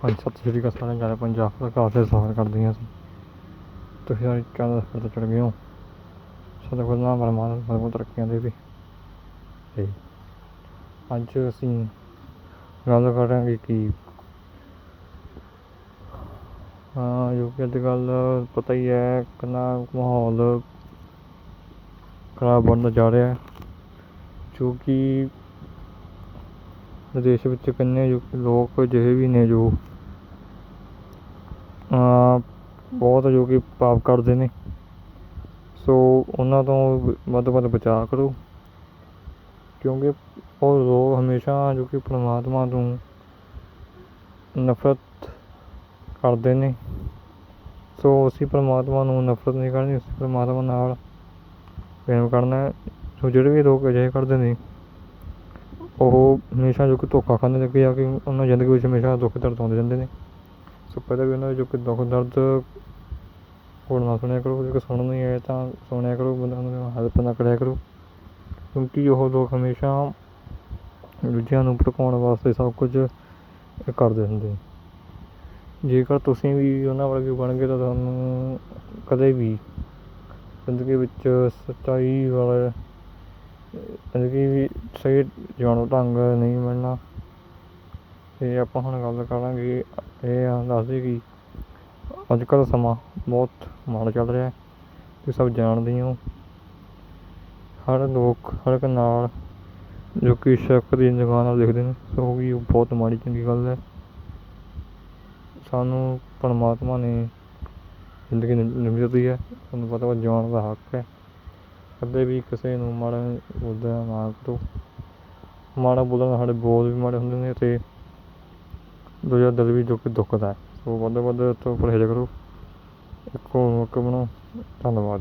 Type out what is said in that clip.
ਹਾਂਜੀ ਸਤਿ ਸ਼੍ਰੀ ਅਕਾਲ ਸਾਰਿਆਂ ਨੂੰ ਪੰਜਾਬ ਦਾ ਕਾਫੀ ਸਵਾਗਤ ਕਰਦੇ ਹਾਂ ਅਸੀਂ। ਤੁਸੀਂ ਸਾਡੇ ਚੈਨਲ ਸਫਰ ਤੇ ਚੜ ਗਏ ਹੋ। ਸਦਾ ਖੁਦ ਨਾਮ ਪਰਮਾਤਮਾ ਤੁਹਾਨੂੰ ਤਰੱਕੀਆਂ ਦੇਵੇ ਤੇ ਅੱਜ ਅਸੀਂ ਗੱਲ ਕਰਾਂਗੇ ਕਿ ਹਾਂ, ਜੋ ਕਿ ਅੱਜ ਕੱਲ੍ਹ ਪਤਾ ਹੀ ਹੈ, ਕਿੰਨਾ ਮਾਹੌਲ ਖਰਾਬ ਬਣਦਾ ਜਾ ਰਿਹਾ ਹੈ। ਜੋ ਕਿ ਦੇਸ਼ ਵਿੱਚ ਕਿੰਨੇ ਜੋ ਕਿ ਲੋਕ ਅਜਿਹੇ ਵੀ ਨੇ ਜੋ ਅਹ ਬਹੁਤ ਜੋ ਕਿ ਪਾਪ ਕਰਦੇ ਨੇ। ਸੋ ਉਹਨਾਂ ਤੋਂ ਵੱਧ ਤੋਂ ਵੱਧ ਬਚਾਅ ਕਰੋ। ਕਿਉਂਕਿ ਉਹ ਲੋਕ ਹਮੇਸ਼ਾ ਜੋ ਕਿ ਪਰਮਾਤਮਾ ਤੋਂ ਨਫ਼ਰਤ ਕਰਦੇ ਨੇ। ਸੋ ਅਸੀਂ ਪਰਮਾਤਮਾ ਨੂੰ ਨਫ਼ਰਤ ਨਹੀਂ ਕਰਨੀ, ਅਸੀਂ ਪਰਮਾਤਮਾ ਨਾਲ ਪ੍ਰੇਮ ਕਰਨਾ ਹੈ। ਸੋ ਜਿਹੜੇ ਵੀ ਲੋਕ ਅਜਿਹੇ ਕਰਦੇ ਨੇ, ਉਹ ਹਮੇਸ਼ਾ ਜੋ ਕਿ ਧੋਖਾ ਖਾਂਦੇ ਨੇ ਕਿ ਆ ਕਿ ਉਹਨਾਂ ਜ਼ਿੰਦਗੀ ਵਿੱਚ ਹਮੇਸ਼ਾ ਦੁੱਖ ਦਰਦ ਆਉਂਦੇ ਰਹਿੰਦੇ ਨੇ। ਸੋ ਪਹਿਲਾਂ ਵੀ ਉਹਨਾਂ ਦੇ ਜੋ ਕਿ ਦੁੱਖ ਦਰਦ ਕੋਲ ਨਾ ਸੁਣਿਆ ਕਰੋ, ਜੇ ਸੁਣਨ ਹੀ ਹੈ ਤਾਂ ਸੁਣਿਆ ਕਰੋ, ਬੰਦਾ ਨੂੰ ਹੈਲਪ ਨਾ ਕਰਿਆ ਕਰੋ। ਕਿਉਂਕਿ ਉਹ ਲੋਕ ਹਮੇਸ਼ਾ ਦੂਜਿਆਂ ਨੂੰ ਭੜਕਾਉਣ ਵਾਸਤੇ ਸਭ ਕੁਝ ਕਰਦੇ ਹੁੰਦੇ ਜੇਕਰ ਤੁਸੀਂ ਵੀ ਉਹਨਾਂ ਵਰਗੇ ਬਣ ਗਏ ਤਾਂ ਤੁਹਾਨੂੰ ਕਦੇ ਵੀ ਜ਼ਿੰਦਗੀ ਵਿੱਚ ਸੱਚਾਈ ਵਾਲਾ ਜ਼ਿੰਦਗੀ ਵੀ ਸਹੀ ਜਿਉਣ ਢੰਗ ਨਹੀਂ ਮਿਲਣਾ। ਅਤੇ ਆਪਾਂ ਹੁਣ ਗੱਲ ਕਰਾਂਗੇ, ਇਹ ਆ ਦੱਸਦੇ ਕਿ ਅੱਜ ਕੱਲ੍ਹ ਸਮਾਂ ਬਹੁਤ ਮਾੜਾ ਚੱਲ ਰਿਹਾ ਤੁਸੀਂ ਸਭ ਜਾਣਦੇ ਹੀ ਹੋ। ਹਰ ਲੋਕ, ਹਰ ਇੱਕ ਨਾਲ ਜੋ ਕਿ ਸ਼ੱਕ ਦੀ ਨਿਗਾਹ ਨਾਲ ਦੇਖਦੇ ਨੇ, ਸੋ ਵੀ ਉਹ ਬਹੁਤ ਮਾੜੀ ਚੰਗੀ ਗੱਲ ਹੈ। ਸਾਨੂੰ ਪਰਮਾਤਮਾ ਨੇ ਜ਼ਿੰਦਗੀ ਨਿਮਰ ਦਿੱਤੀ ਹੈ, ਤੁਹਾਨੂੰ ਪਤਾ ਵਾ ਜਿਉਣ ਦਾ ਹੱਕ ਹੈ। ਕਦੇ ਵੀ ਕਿਸੇ ਨੂੰ ਮਾੜਾ ਬੋਲਦਾ ਨਾ ਕਰੋ। ਮਾੜਾ ਬੋਲਣ ਨਾਲ ਸਾਡੇ ਬੋਲ ਵੀ ਮਾੜੇ ਹੁੰਦੇ ਨੇ ਅਤੇ ਦੂਜਾ ਦਿਲ ਵੀ ਜੋ ਕਿ ਦੁਖਦਾ ਹੈ। ਸੋ ਵੱਧ ਤੋਂ ਵੱਧ ਤੋਂ ਪਰਹੇਜ਼ ਕਰੋ। ਇੱਕੋ ਮੁੱਕ ਬਣੋ। ਧੰਨਵਾਦ।